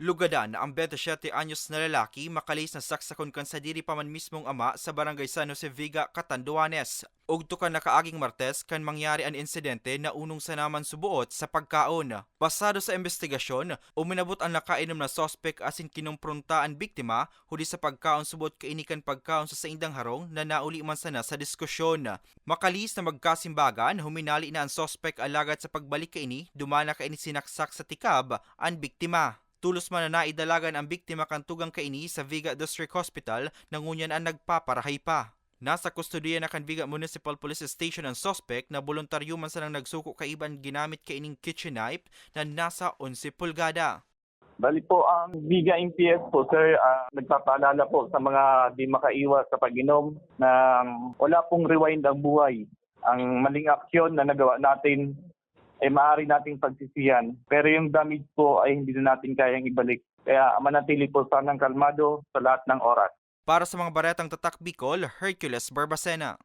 Lugadan na ang 27 anyos na lalaki makalis na saksakon kan sa diri pa man mismong ama sa barangay San Jose Vega, Catanduanes. Ugto kan nakaaging Martes kan mangyari ang insidente na unong sa naman subuot sa pagkaon. Basado sa investigasyon, uminabot ang nakainom na sospek asin kinumpronta ang biktima huli sa pagkaon subot kainikan pagkaon sa saindang harong na nauli man sana sa diskusyon. Makalis na magkasimbagan, huminali na ang sospek alagad sa pagbalik kaini, dumana kaini sinaksak sa tikab ang biktima. Tulos man na naidalagan ang biktima kan tugang kaini sa Viga District Hospital nangunyan ang nagpaparahay pa. Nasa kustodiya na kan Viga Municipal Police Station ang suspect na voluntaryo man sanang nagsuko kaiban ginamit kaining kitchen knife na nasa 11 pulgada. Bali po ang Biga MPS po sir, ah, nagpapaalala po sa mga di makaiwas sa pag-inom na wala pong rewind ang buhay. Ang maling aksyon na nagawa natin ay maaari nating pagsisiyan. Pero yung damage po ay hindi na natin kayang ibalik. Kaya manatili po sanang kalmado sa lahat ng oras. Para sa mga baretang tatak Bicol, Hercules Barbacena.